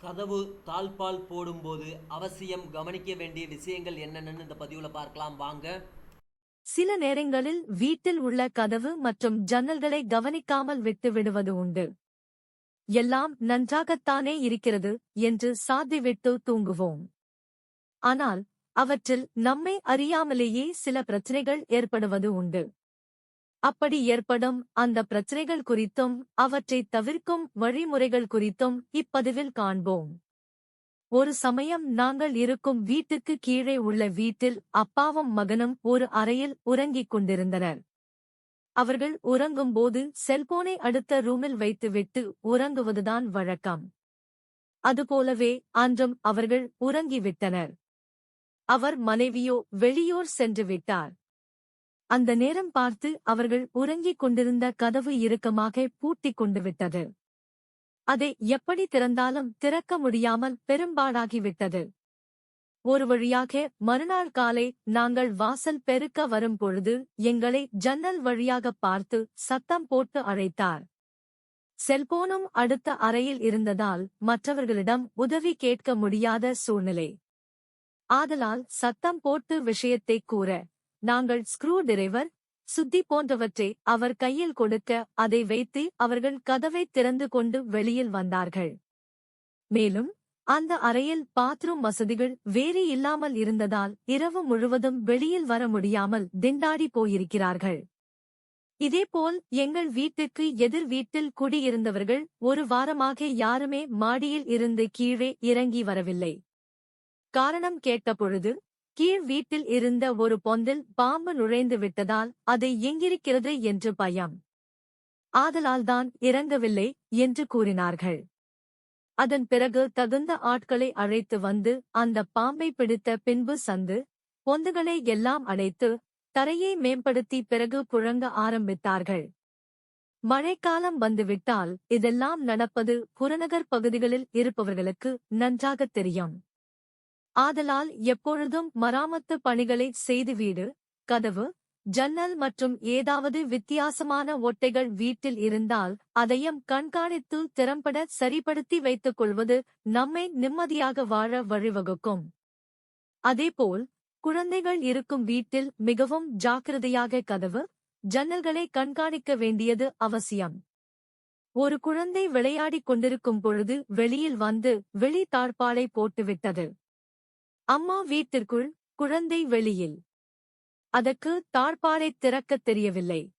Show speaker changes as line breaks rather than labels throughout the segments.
கதவு தாழ்பால் போடும்போது அவசியம் கவனிக்க வேண்டிய விஷயங்கள் என்னென்னு இந்த பதிவில் பார்க்கலாம். வாங்க.
சில நேரங்களில் வீட்டில் உள்ள கதவு மற்றும் ஜன்னல்களை கவனிக்காமல் விட்டு விடுவது உண்டு. எல்லாம் நன்றாகத்தானே இருக்கிறது என்று சாத்திவிட்டு தூங்குவோம். ஆனால் அவற்றில் நம்மை அறியாமலேயே சில பிரச்சனைகள் ஏற்படுவது உண்டு. அப்படி ஏற்படும் அந்த பிரச்சனைகள் குறித்தும் அவற்றை தவிர்க்கும் வழிமுறைகள் குறித்தும் இப்பதிவில் காண்போம். ஒரு சமயம் நாங்கள் இருக்கும் வீட்டுக்கு கீழே உள்ள வீட்டில் அப்பாவும் மகனும் ஒரு அறையில் உறங்கிக் கொண்டிருந்தனர். அவர்கள் உறங்கும்போது செல்போனை அடுத்த ரூமில் வைத்துவிட்டு உறங்குவதுதான் வழக்கம். அதுபோலவே அன்றும் அவர்கள் உறங்கிவிட்டனர். அவர் மனைவியோ வெளியூர் சென்று விட்டார். அந்த நேரம் பார்த்து அவர்கள் உறங்கிக் கொண்டிருந்த கதவு இறுக்கமாக பூட்டிக் கொண்டு விட்டது அதை எப்படி திறந்தாலும் திறக்க முடியாமல் பெரும்பாடாகிவிட்டது. ஒரு வழியாக மறுநாள் காலை நாங்கள் வாசல் பெருக்க வரும்பொழுது எங்களை ஜன்னல் வழியாக பார்த்து சத்தம் போட்டு அழைத்தார். செல்போனும் அடுத்த அறையில் இருந்ததால் மற்றவர்களிடம் உதவி கேட்க முடியாத சூழ்நிலை. ஆதலால் சத்தம் போட்டு விஷயத்தை கூற நாங்கள் ஸ்க்ரூ டிரைவர் சுத்தி போன்றவற்றை அவர் கையில் கொடுக்க அதை வைத்து அவர்கள் கதவை திறந்து கொண்டு வெளியில் வந்தார்கள். மேலும் அந்த அறையில் பாத்ரூம் வசதிகள் வேறு இல்லாமல் இருந்ததால் இரவு முழுவதும் வெளியில் வர முடியாமல் திண்டாடி போயிருக்கிறார்கள். இதேபோல் எங்கள் வீட்டுக்கு எதிர் வீட்டில் குடியிருந்தவர்கள் ஒரு வாரமாக யாருமே மாடியில் இருந்து கீழே இறங்கி வரவில்லை. காரணம் கேட்டபொழுது கீழ் வீட்டில் இருந்த ஒரு பொந்தில் பாம்பு நுழைந்து விட்டதால் அது எங்கிருக்கிறது என்று பயம். ஆதலால்தான் இறங்கவில்லை என்று கூறினார்கள். அதன் பிறகு தகுந்த ஆட்களை அழைத்து வந்து அந்த பாம்பை பிடித்த பின்பு சந்து பொந்துகளை எல்லாம் அடைத்து தரையை மேம்படுத்தி பிறகு புழங்க ஆரம்பித்தார்கள். மழைக்காலம் வந்துவிட்டால் இதெல்லாம் நடப்பது புறநகர் பகுதிகளில் இருப்பவர்களுக்கு நன்றாகத் தெரியும். ஆதலால் எப்பொழுதும் மராமத்து பணிகளை செய்து வீடு கதவு ஜன்னல் மற்றும் ஏதாவது வித்தியாசமான ஒட்டைகள் வீட்டில் இருந்தால் அதையும் கண்காணித்து திறம்பட சரிப்படுத்தி வைத்துக் கொள்வது நம்மை நிம்மதியாக வாழ வழிவகுக்கும். அதேபோல் குழந்தைகள் இருக்கும் வீட்டில் மிகவும் ஜாக்கிரதையாக கதவு ஜன்னல்களை கண்காணிக்க வேண்டியது அவசியம். ஒரு குழந்தை விளையாடிக் கொண்டிருக்கும் பொழுது வெளியில் வந்து வெளி தாழ்பாலை போட்டுவிட்டது. அம்மா வீட்டிற்குள் குழந்தை வெளியில். அதற்கு தாழ்பாறை திறக்கத் தெரியவில்லை.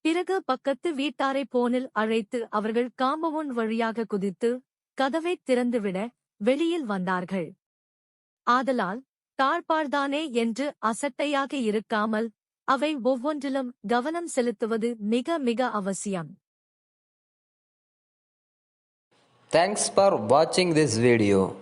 பிறகு பக்கத்து வீட்டாரை போனில் அழைத்து அவர்கள் காம்பவுன் வழியாக குதித்து கதவை திறந்துவிட வெளியில் வந்தார்கள். ஆதலால் தாழ்பாழ்தானே என்று அசட்டையாக இருக்காமல் அவை ஒவ்வொன்றிலும் கவனம் செலுத்துவது மிக மிக அவசியம்.
தேங்க்ஸ் ஃபார் வாட்சிங் this video